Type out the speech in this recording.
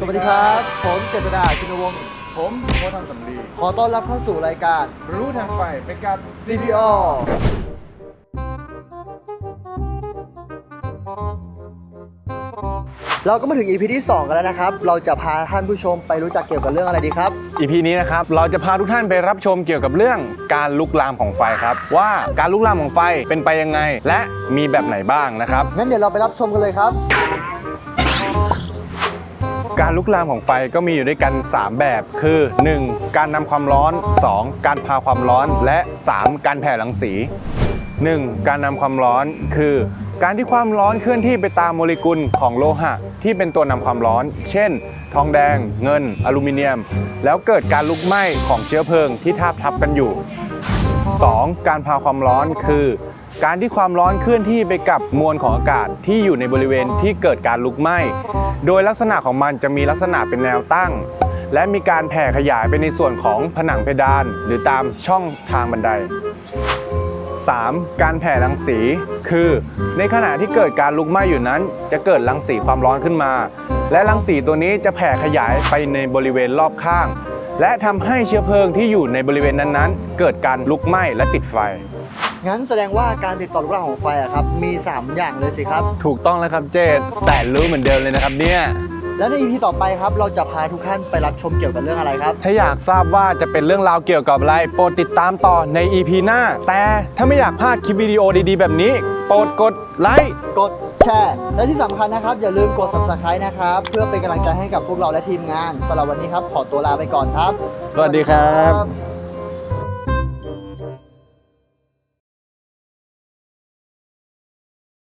สวัสดีครับ ผมเจษดาชินวงศ์ผมโคทำสำลีขอต้อนรับเข้าสู่รายการ รู้ทางไฟไปกับ CPO เราก็มาถึง EP ที่ 2 กันแล้วนะครับ เราจะพาท่านผู้ชมไปรู้จักเกี่ยวกับเรื่องอะไรดีครับ อีพีนี้นะครับ เราจะพาทุกท่านไปรับชมเกี่ยวกับเรื่องการลุกลามของไฟครับ ว่าการลุกลามของไฟเป็นไปยังไง และมีแบบไหนบ้างนะครับ งั้นเดี๋ยวเราไปรับชมกันเลยครับ การลุกลามของไฟก็มีอยู่ด้วยกัน 3 แบบ คือ 1. การนำความร้อน 2. การพาความร้อน และ 3. การแผ่รังสี 1. การนำความร้อนคือ การที่ความร้อนเคลื่อนที่ไปตามโมเลกุลของโลหะ ที่เป็นตัวนำความร้อน เช่น ทองแดง เงิน อลูมิเนียม แล้วเกิดการลุกไหม้ของเชื้อเพลิงที่ทาบทับกันอยู่ 2. การพาความร้อนคือ การที่ความร้อนเคลื่อนที่ไปกับมวลของอากาศที่อยู่ในบริเวณที่เกิดการลุกไหม้ โดยลักษณะของมันจะมีลักษณะเป็นแนวตั้ง และมีการแผ่ขยายไปในส่วนของผนังเพดาน หรือตามช่องทางบันได 3. การแผ่รังสี คือ ในขณะที่เกิดการลุกไหม้อยู่นั้น จะเกิดรังสีความร้อนขึ้นมา และรังสีตัวนี้จะแผ่ขยายไปในบริเวณรอบข้าง และทำให้เชื้อเพลิงที่อยู่ในบริเวณนั้นๆ เกิดการลุกไหม้และติดไฟ งั้นแสดงว่าการติดต่อลุกลามของไฟอะครับมี 3 อย่างเลยสิครับ ถูกต้องแล้วครับเจดแสนรู้เหมือนเดิมเลยนะครับเนี่ย และใน EP ต่อไปครับเราจะพาทุกท่านไปรับชมเกี่ยวกับเรื่องอะไรครับ ถ้าอยากทราบว่าจะเป็นเรื่องราวเกี่ยวกับอะไร โปรดติดตามต่อใน EP หน้า แต่ถ้าไม่อยากพลาดคลิปวิดีโอดีๆ แบบนี้ โปรดกดไลค์ กดแชร์และที่สำคัญนะครับ อย่าลืมกด subscribe นะครับ เพื่อเป็นกำลังใจให้กับพวกเราและทีมงานสำหรับวันนี้ครับ ขอตัวลาไปก่อนครับ สวัสดีครับ